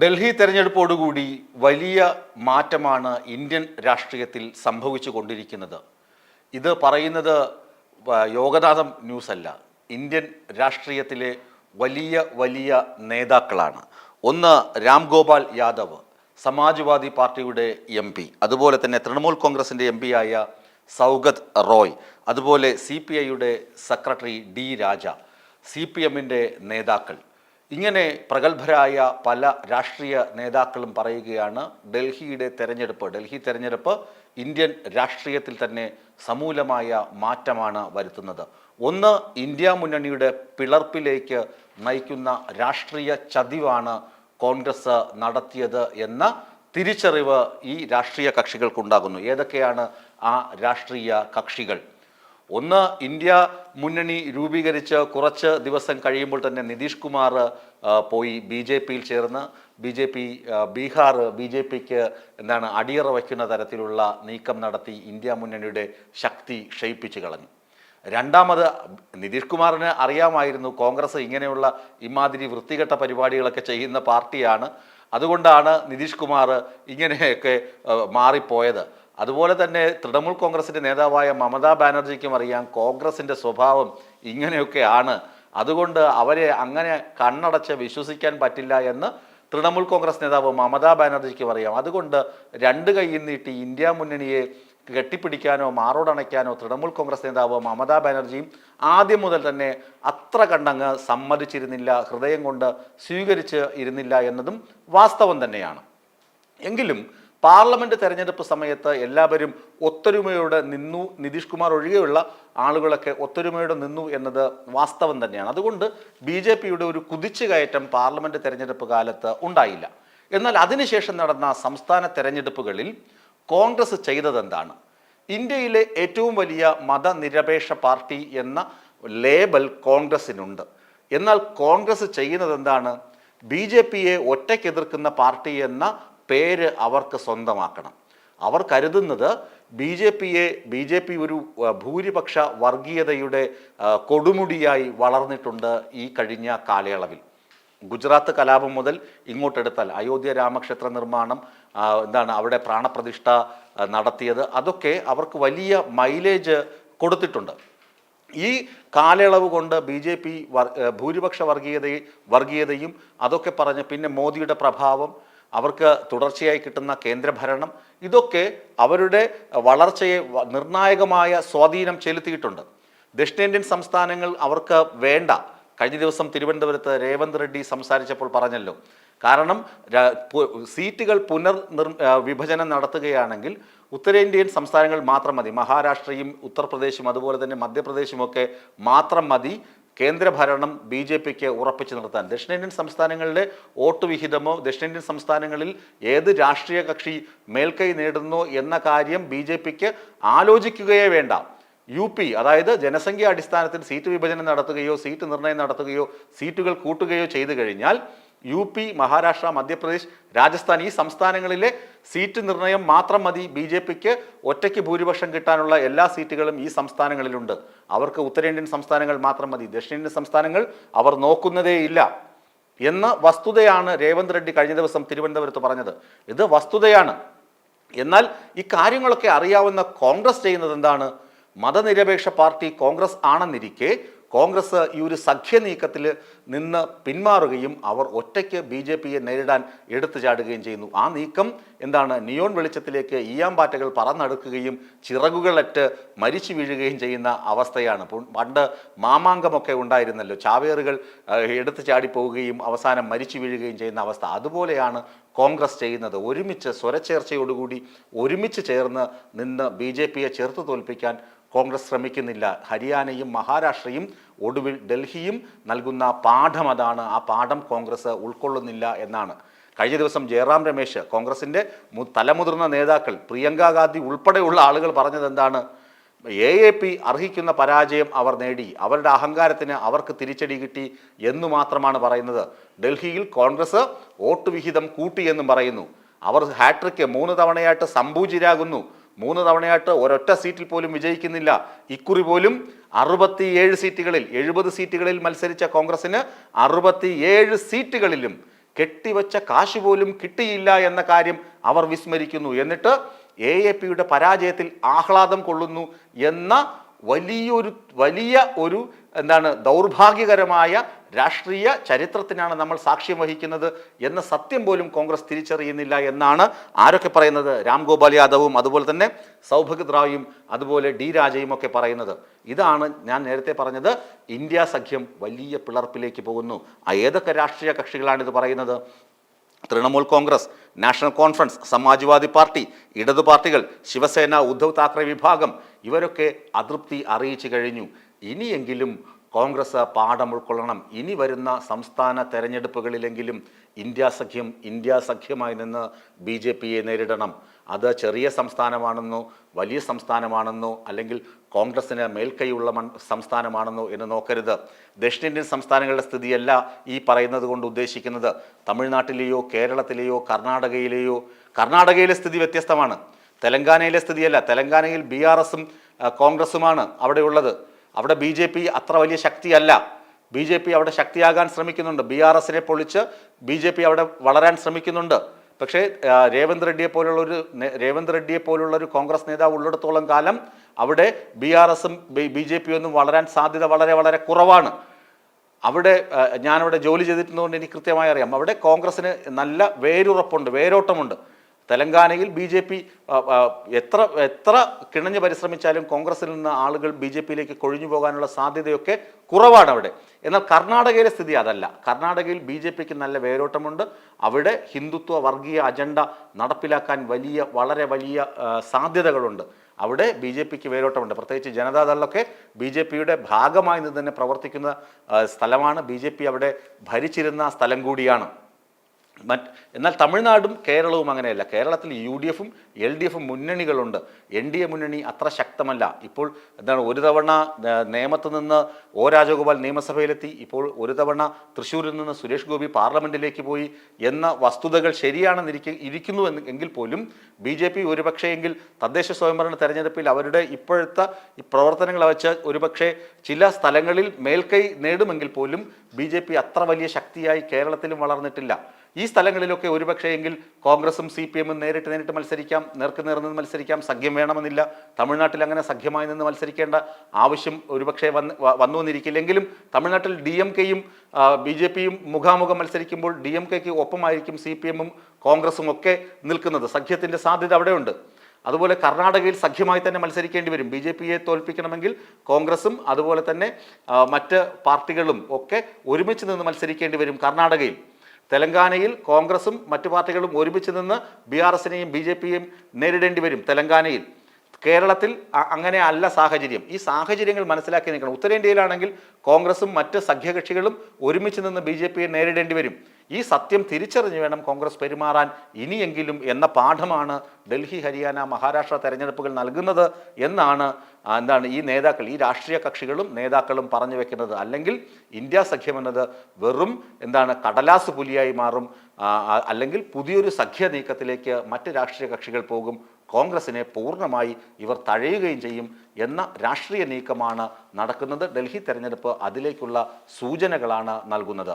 ഡൽഹി തെരഞ്ഞെടുപ്പോടുകൂടി വലിയ മാറ്റമാണ് ഇന്ത്യൻ രാഷ്ട്രീയത്തിൽ സംഭവിച്ചു കൊണ്ടിരിക്കുന്നത് ഇത് പറയുന്നത് യോഗനാഥം ന്യൂസ് അല്ല ഇന്ത്യൻ രാഷ്ട്രീയത്തിലെ വലിയ വലിയ നേതാക്കളാണ്. ഒന്ന് രാം ഗോപാൽ യാദവ് സമാജ്വാദി പാർട്ടിയുടെ എം പി. അതുപോലെ തന്നെ തൃണമൂൽ കോൺഗ്രസിന്റെ എം ആയ സൗഗത് റോയ്. അതുപോലെ സി പി ഐയുടെ secretary D Raja C P എമ്മിന്റെ നേതാക്കൾ. ഇങ്ങനെ പ്രഗത്ഭരായ പല രാഷ്ട്രീയ നേതാക്കളും പറയുകയാണ് ഡൽഹിയുടെ തെരഞ്ഞെടുപ്പ്. ഡൽഹി തെരഞ്ഞെടുപ്പ് ഇന്ത്യൻ രാഷ്ട്രീയത്തിൽ തന്നെ സമൂലമായ മാറ്റമാണ് വരുത്തുന്നത്. ഒന്ന് ഇന്ത്യ മുന്നണിയുടെ പിളർപ്പിലേക്ക് നയിക്കുന്ന രാഷ്ട്രീയ ചതിവാണ് കോൺഗ്രസ് നടത്തിയത് എന്ന തിരിച്ചറിവ് ഈ രാഷ്ട്രീയ കക്ഷികൾക്കുണ്ടാകുന്നു. ഏതൊക്കെയാണ് ആ രാഷ്ട്രീയ കക്ഷികൾ? ഒന്ന് ഇന്ത്യ മുന്നണി രൂപീകരിച്ച് കുറച്ച് ദിവസം കഴിയുമ്പോൾ തന്നെ നിതീഷ് കുമാർ പോയി ബി ജെ പിയിൽ ചേർന്ന്. B J P Bihar B J പിക്ക് എന്താണ് അടിയറ വയ്ക്കുന്ന തരത്തിലുള്ള നീക്കം നടത്തി ഇന്ത്യ മുന്നണിയുടെ ശക്തി ക്ഷയിപ്പിച്ചു കളഞ്ഞു. രണ്ടാമത് നിതീഷ് കുമാറിന് അറിയാമായിരുന്നു കോൺഗ്രസ് ഇങ്ങനെയുള്ള ഇമാതിരി വൃത്തികെട്ട പരിപാടികളൊക്കെ ചെയ്യുന്ന പാർട്ടിയാണ്. അതുകൊണ്ടാണ് നിതീഷ് കുമാർ ഇങ്ങനെയൊക്കെ മാറിപ്പോയത്. അതുപോലെ തന്നെ തൃണമൂൽ കോൺഗ്രസിന്റെ നേതാവായ മമതാ ബാനർജിക്കും അറിയാം കോൺഗ്രസിന്റെ സ്വഭാവം ഇങ്ങനെയൊക്കെ ആണ്. അതുകൊണ്ട് അവരെ അങ്ങനെ കണ്ണടച്ച് വിശ്വസിക്കാൻ പറ്റില്ല എന്ന് തൃണമൂൽ കോൺഗ്രസ് നേതാവ് മമതാ ബാനർജിക്കും അറിയാം. അതുകൊണ്ട് രണ്ട് കൈയിൽ നീട്ടി ഇന്ത്യ മുന്നണിയെ കെട്ടിപ്പിടിക്കാനോ മാറോടണയ്ക്കാനോ തൃണമൂൽ കോൺഗ്രസ് നേതാവ് മമതാ ബാനർജിയും ആദ്യം മുതൽ തന്നെ അത്ര കണ്ടങ്ങ് സമ്മതിച്ചിരുന്നില്ല ഹൃദയം കൊണ്ട് സ്വീകരിച്ച് ഇരുന്നില്ല എന്നതും വാസ്തവം തന്നെയാണ്. എങ്കിലും പാർലമെന്റ് തെരഞ്ഞെടുപ്പ് സമയത്ത് എല്ലാവരും ഒത്തൊരുമയോടെ നിന്നു. നിതീഷ് കുമാർ ഒഴികെയുള്ള ആളുകളൊക്കെ ഒത്തൊരുമയോടെ നിന്നു എന്നത് വാസ്തവം തന്നെയാണ്. അതുകൊണ്ട് ബി ജെ പിയുടെ ഒരു കുതിച്ചുകയറ്റം പാർലമെന്റ് തെരഞ്ഞെടുപ്പ് കാലത്ത് ഉണ്ടായില്ല. എന്നാൽ അതിനുശേഷം നടന്ന സംസ്ഥാന തെരഞ്ഞെടുപ്പുകളിൽ കോൺഗ്രസ് ചെയ്തതെന്താണ്? ഇന്ത്യയിലെ ഏറ്റവും വലിയ മതനിരപേക്ഷ പാർട്ടി എന്ന ലേബൽ കോൺഗ്രസിനുണ്ട്. എന്നാൽ കോൺഗ്രസ് ചെയ്യുന്നത് എന്താണ് ബി ജെ പിയെ ഒറ്റയ്ക്ക് എതിർക്കുന്ന പാർട്ടി എന്ന പേര് അവർക്ക് സ്വന്തമാക്കണം. അവർ കരുതുന്നത് ബി ജെ പിയെ ബി ജെ പി ഒരു ഭൂരിപക്ഷ വർഗീയതയുടെ കൊടുമുടിയായി വളർന്നിട്ടുണ്ട് ഈ കഴിഞ്ഞ കാലയളവിൽ. ഗുജറാത്ത് കലാപം മുതൽ ഇങ്ങോട്ടെടുത്താൽ അയോധ്യ രാമക്ഷേത്ര നിർമ്മാണം എന്താണ് അവിടെ പ്രാണപ്രതിഷ്ഠ നടത്തിയത് അതൊക്കെ അവർക്ക് വലിയ മൈലേജ് കൊടുത്തിട്ടുണ്ട്. ഈ കാലയളവ് കൊണ്ട് ബി ജെ പി ഭൂരിപക്ഷ വർഗീയതയും വർഗീയതയും അതൊക്കെ പറഞ്ഞ് പിന്നെ മോദിയുടെ പ്രഭാവം അവർക്ക് തുടർച്ചയായി കിട്ടുന്ന കേന്ദ്രഭരണം ഇതൊക്കെ അവരുടെ വളർച്ചയെ നിർണായകമായ സ്വാധീനം ചെലുത്തിയിട്ടുണ്ട്. ദക്ഷിണേന്ത്യൻ സംസ്ഥാനങ്ങൾ അവർക്ക് വേണ്ട. കഴിഞ്ഞ ദിവസം തിരുവനന്തപുരത്ത് രേവന്ത് റെഡ്ഡി സംസാരിച്ചപ്പോൾ പറഞ്ഞല്ലോ. കാരണം സീറ്റുകൾ പുനർ നിർ വിഭജനം നടത്തുകയാണെങ്കിൽ ഉത്തരേന്ത്യൻ സംസ്ഥാനങ്ങൾ മാത്രം മതി. മഹാരാഷ്ട്രയും ഉത്തർപ്രദേശും അതുപോലെ തന്നെ മധ്യപ്രദേശുമൊക്കെ മാത്രം മതി. കേന്ദ്രഭരണം ബി ജെ പിക്ക് ഉറപ്പിച്ചു നിർത്താൻ. ദക്ഷിണേന്ത്യൻ സംസ്ഥാനങ്ങളിലെ വോട്ട് വിഹിതമോ ദക്ഷിണേന്ത്യൻ സംസ്ഥാനങ്ങളിൽ ഏത് രാഷ്ട്രീയ കക്ഷി മേൽക്കൈ നേടുന്നു എന്ന കാര്യം ബി ജെ പിക്ക് ആലോചിക്കുകയേ വേണ്ട. യു പി അതായത് ജനസംഖ്യ അടിസ്ഥാനത്തിൽ സീറ്റ് വിഭജനം നടത്തുകയോ സീറ്റ് നിർണയം നടത്തുകയോ സീറ്റുകൾ കൂട്ടുകയോ ചെയ്തു കഴിഞ്ഞാൽ യു പി മഹാരാഷ്ട്ര മധ്യപ്രദേശ് രാജസ്ഥാൻ ഈ സംസ്ഥാനങ്ങളിലെ സീറ്റ് നിർണയം മാത്രം മതി. ബി ജെ പിക്ക് ഒറ്റയ്ക്ക് ഭൂരിപക്ഷം കിട്ടാനുള്ള എല്ലാ സീറ്റുകളും ഈ സംസ്ഥാനങ്ങളിലുണ്ട്. അവർക്ക് ഉത്തരേന്ത്യൻ സംസ്ഥാനങ്ങൾ മാത്രം മതി. ദക്ഷിണേന്ത്യൻ സംസ്ഥാനങ്ങൾ അവർ നോക്കുന്നതേയില്ല എന്ന വസ്തുതയാണ് രേവന്ത് റെഡ്ഡി കഴിഞ്ഞ ദിവസം തിരുവനന്തപുരത്ത് പറഞ്ഞത്. ഇത് വസ്തുതയാണ്. എന്നാൽ ഈ കാര്യങ്ങളൊക്കെ അറിയാവുന്ന കോൺഗ്രസ് ചെയ്യുന്നത് എന്താണ്? മതനിരപേക്ഷ പാർട്ടി കോൺഗ്രസ് ആണെന്നിരിക്കെ കോൺഗ്രസ് ഈ ഒരു സഖ്യ നീക്കത്തിൽ നിന്ന് പിന്മാറുകയും അവർ ഒറ്റയ്ക്ക് ബി ജെ പിയെ നേരിടാൻ എടുത്തു ചാടുകയും ചെയ്യുന്നു. ആ നീക്കം എന്താണ്? നിയോൺ വെളിച്ചത്തിലേക്ക് ഈയാമ്പാറ്റകൾ പറന്നെടുക്കുകയും ചിറകുകളറ്റ് മരിച്ചു വീഴുകയും ചെയ്യുന്ന അവസ്ഥയാണ്. പണ്ട് മാമാങ്കമൊക്കെ ഉണ്ടായിരുന്നല്ലോ. ചാവേറുകൾ എടുത്തു ചാടിപ്പോവുകയും അവസാനം മരിച്ചു വീഴുകയും ചെയ്യുന്ന അവസ്ഥ. അതുപോലെയാണ് കോൺഗ്രസ് ചെയ്യുന്നത്. ഒരുമിച്ച് സ്വരച്ചേർച്ചയോടുകൂടി ഒരുമിച്ച് ചേർന്ന് നിന്ന് ബി ജെ പിയെ ചെറുത്തു തോൽപ്പിക്കാൻ കോൺഗ്രസ് ശ്രമിക്കുന്നില്ല. ഹരിയാനയും മഹാരാഷ്ട്രയും ഒടുവിൽ ഡൽഹിയും നൽകുന്ന പാഠം അതാണ്. ആ പാഠം കോൺഗ്രസ് ഉൾക്കൊള്ളുന്നില്ല എന്നാണ്. കഴിഞ്ഞ ദിവസം ജയറാം രമേശ് കോൺഗ്രസിന്റെ തലമുതിർന്ന നേതാക്കൾ പ്രിയങ്ക ഗാന്ധി ഉൾപ്പെടെയുള്ള ആളുകൾ പറഞ്ഞത് എന്താണ്? എ എ പി അർഹിക്കുന്ന പരാജയം അവർ നേടി. അവരുടെ അഹങ്കാരത്തിന് അവർക്ക് തിരിച്ചടി കിട്ടി എന്നു മാത്രമാണ് പറയുന്നത്. ഡൽഹിയിൽ കോൺഗ്രസ് വോട്ട് വിഹിതം കൂട്ടിയെന്നും പറയുന്നു. അവർ ഹാട്രിക്ക് മൂന്ന് തവണയായിട്ട് സംഭൂജിരാകുന്നു. മൂന്ന് തവണയായിട്ട് ഒരൊറ്റ സീറ്റിൽ പോലും വിജയിക്കുന്നില്ല. ഇക്കുറി പോലും അറുപത്തിയേഴ് സീറ്റുകളിൽ എഴുപത് സീറ്റുകളിൽ മത്സരിച്ച കോൺഗ്രസിന് അറുപത്തിയേഴ് സീറ്റുകളിലും കെട്ടിവച്ച കാശ് പോലും കിട്ടിയില്ല എന്ന കാര്യം അവർ വിസ്മരിക്കുന്നു. എന്നിട്ട് എ എ പിയുടെ പരാജയത്തിൽ ആഹ്ലാദം കൊള്ളുന്നു എന്ന വലിയൊരു വലിയ ഒരു എന്താണ് ദൗർഭാഗ്യകരമായ രാഷ്ട്രീയ ചരിത്രത്തിനാണ് നമ്മൾ സാക്ഷ്യം വഹിക്കുന്നത് എന്ന സത്യം പോലും കോൺഗ്രസ് തിരിച്ചറിയുന്നില്ല എന്നാണ് ആരൊക്കെ പറയുന്നത്? രാം ഗോപാൽ യാദവും അതുപോലെ തന്നെ സൗഭഗത് റായും അതുപോലെ ഡി രാജയും ഒക്കെ പറയുന്നത്. ഇതാണ് ഞാൻ നേരത്തെ പറഞ്ഞത് ഇന്ത്യ സഖ്യം വലിയ പിളർപ്പിലേക്ക് പോകുന്നു. ആ ഏതൊക്കെ രാഷ്ട്രീയ കക്ഷികളാണ് ഇത് പറയുന്നത്? Trinamool Congress National Conference Samajwadi party ഇടതു പാർട്ടികൾ ശിവസേന ഉദ്ധവ് താക്കറെ വിഭാഗം ഇവരൊക്കെ അതൃപ്തി അറിയിച്ചു കഴിഞ്ഞു. ഇനിയെങ്കിലും കോൺഗ്രസ് പാഠം ഉൾക്കൊള്ളണം. ഇനി വരുന്ന സംസ്ഥാന തെരഞ്ഞെടുപ്പുകളിലെങ്കിലും ഇന്ത്യ സഖ്യം ഇന്ത്യ സഖ്യമായി നിന്ന് ബി ജെ പിയെ നേരിടണം. അത് ചെറിയ സംസ്ഥാനമാണെന്നോ വലിയ സംസ്ഥാനമാണെന്നോ അല്ലെങ്കിൽ കോൺഗ്രസിന് മേൽക്കൈയുള്ള മൺ സംസ്ഥാനമാണെന്നോ എന്ന് നോക്കരുത്. ദക്ഷിണേന്ത്യൻ സംസ്ഥാനങ്ങളുടെ സ്ഥിതിയല്ല ഈ പറയുന്നത് കൊണ്ട് ഉദ്ദേശിക്കുന്നത്. തമിഴ്നാട്ടിലെയോ കേരളത്തിലെയോ കർണാടകയിലെയോ കർണാടകയിലെ സ്ഥിതി വ്യത്യസ്തമാണ്. തെലങ്കാനയിലെ സ്ഥിതിയല്ല. തെലങ്കാനയിൽ ബി ആർ എസും കോൺഗ്രസുമാണ് അവിടെ ഉള്ളത് അവിടെ ബി ജെ പി അത്ര വലിയ ശക്തിയല്ല. ബി ജെ പി അവിടെ ശക്തിയാകാൻ ശ്രമിക്കുന്നുണ്ട്. ബി ആർ എസിനെ പൊളിച്ച് ബി ജെ പി അവിടെ വളരാൻ ശ്രമിക്കുന്നുണ്ട്. പക്ഷേ രേവന്ത് റെഡ്ഡിയെ പോലുള്ള ഒരു രേവന്ത് റെഡ്ഡിയെ പോലുള്ള ഒരു കോൺഗ്രസ് നേതാവ് ഉള്ളിടത്തോളം കാലം അവിടെ ബി ആർ എസും ബി ജെ പി ഒന്നും വളരാൻ സാധ്യത വളരെ വളരെ കുറവാണ്. അവിടെ ഞാനവിടെ ജോലി ചെയ്തിരുന്നതുകൊണ്ട് എനിക്ക് കൃത്യമായി അറിയാം. അവിടെ കോൺഗ്രസ്സിന് നല്ല വേരുറപ്പുണ്ട് വേരോട്ടമുണ്ട്. തെലങ്കാനയിൽ ബി ജെ പി എത്ര എത്ര കിണഞ്ഞ് പരിശ്രമിച്ചാലും കോൺഗ്രസിൽ നിന്ന് ആളുകൾ ബി ജെ പിയിലേക്ക് കൊഴിഞ്ഞു പോകാനുള്ള സാധ്യതയൊക്കെ കുറവാണ് അവിടെ എന്നാൽ കർണാടകയിലെ സ്ഥിതി അതല്ല. കർണാടകയിൽ ബി ജെ പിക്ക് നല്ല വേരോട്ടമുണ്ട്. അവിടെ ഹിന്ദുത്വ വർഗീയ അജണ്ട നടപ്പിലാക്കാൻ വലിയ വളരെ വലിയ സാധ്യതകളുണ്ട്. അവിടെ ബി ജെ പിക്ക് വേരോട്ടമുണ്ട്. പ്രത്യേകിച്ച് ജനതാദളിലൊക്കെ ബി ജെ പിയുടെ ഭാഗമായി നിന്ന് തന്നെ പ്രവർത്തിക്കുന്ന സ്ഥലമാണ് ബി ജെ പി അവിടെ ഭരിച്ചിരുന്ന സ്ഥലം കൂടിയാണ്. മറ്റ് എന്നാൽ തമിഴ്നാടും കേരളവും അങ്ങനെയല്ല. കേരളത്തിൽ യു ഡി എഫും എൽ ഡി എഫും മുന്നണികളുണ്ട്. എൻ ഡി എ മുന്നണി അത്ര ശക്തമല്ല. ഇപ്പോൾ എന്താണ് ഒരു തവണ ആ, നേമത്ത് നിന്ന് ഒ രാജഗോപാൽ നിയമസഭയിലെത്തി. ഇപ്പോൾ ഒരു തവണ തൃശ്ശൂരിൽ നിന്ന് സുരേഷ് ഗോപി പാർലമെന്റിലേക്ക് പോയി എന്ന വസ്തുതകൾ ശരിയാണെന്നിരിക്കെ ഇരിക്കുന്നു എങ്കിൽ പോലും ബി ജെ പി ഒരുപക്ഷെയെങ്കിൽ തദ്ദേശ സ്വയംഭരണ തെരഞ്ഞെടുപ്പിൽ അവരുടെ ഇപ്പോഴത്തെ പ്രവർത്തനങ്ങൾ വെച്ച് ഒരുപക്ഷെ ചില സ്ഥലങ്ങളിൽ മേൽക്കൈ നേടുമെങ്കിൽ പോലും ബി അത്ര വലിയ ശക്തിയായി കേരളത്തിലും വളർന്നിട്ടില്ല. ഈ സ്ഥലങ്ങളിലൊക്കെ ഒരുപക്ഷെ എങ്കിൽ കോൺഗ്രസും സി പി എമ്മും നേരിട്ട് നേരിട്ട് മത്സരിക്കാം നേർക്ക് നേർന്ന് മത്സരിക്കാം സഖ്യം വേണമെന്നില്ല. തമിഴ്നാട്ടിൽ അങ്ങനെ സഖ്യമായി നിന്ന് മത്സരിക്കേണ്ട ആവശ്യം ഒരുപക്ഷെ വന്ന് വന്നു വന്നിരിക്കില്ലെങ്കിലും തമിഴ്നാട്ടിൽ ഡി എം കെയും ബി ജെ പിയും മുഖാമുഖം മത്സരിക്കുമ്പോൾ ഡി എം കെക്ക് ഒപ്പമായിരിക്കും സി പി എമ്മും കോൺഗ്രസും ഒക്കെ നിൽക്കുന്നത്. സഖ്യത്തിന്റെ സാധ്യത അവിടെയുണ്ട്. അതുപോലെ കർണാടകയിൽ സഖ്യമായി തന്നെ മത്സരിക്കേണ്ടി വരും. ബി ജെ പിയെ തോൽപ്പിക്കണമെങ്കിൽ കോൺഗ്രസും അതുപോലെ തന്നെ മറ്റ് പാർട്ടികളും ഒക്കെ ഒരുമിച്ച് നിന്ന് മത്സരിക്കേണ്ടി വരും കർണാടകയിൽ. തെലങ്കാനയിൽ കോൺഗ്രസും മറ്റു പാർട്ടികളും ഒരുമിച്ച് നിന്ന് ബി ആർ എസിനെയും ബി ജെ പിയെയും നേരിടേണ്ടി വരും തെലങ്കാനയിൽ. കേരളത്തിൽ അങ്ങനെ അല്ല സാഹചര്യം. ഈ സാഹചര്യങ്ങൾ മനസ്സിലാക്കി നിൽക്കണം. ഉത്തരേന്ത്യയിലാണെങ്കിൽ കോൺഗ്രസും മറ്റ് സഖ്യകക്ഷികളും ഒരുമിച്ച് നിന്ന് ബി നേരിടേണ്ടി വരും. ഈ സത്യം തിരിച്ചറിഞ്ഞു വേണം കോൺഗ്രസ് പെരുമാറാൻ ഇനിയെങ്കിലും എന്ന പാഠമാണ് ഡൽഹി ഹരിയാന മഹാരാഷ്ട്ര തെരഞ്ഞെടുപ്പുകൾ നൽകുന്നത് എന്നാണ് എന്താണ് ഈ നേതാക്കൾ ഈ രാഷ്ട്രീയ കക്ഷികളും നേതാക്കളും പറഞ്ഞു വെക്കുന്നത്. അല്ലെങ്കിൽ ഇന്ത്യ സഖ്യം എന്നത് വെറും എന്താണ് കടലാസ് പുലിയായി മാറും അല്ലെങ്കിൽ പുതിയൊരു സഖ്യ നീക്കത്തിലേക്ക് മറ്റ് രാഷ്ട്രീയ കക്ഷികൾ പോകും കോൺഗ്രസിനെ പൂർണമായി ഇവർ തഴയുകയും ചെയ്യും എന്ന രാഷ്ട്രീയ നീക്കമാണ് നടക്കുന്നത്. ഡൽഹി തെരഞ്ഞെടുപ്പ് അതിലേക്കുള്ള സൂചനകളാണ് നൽകുന്നത്.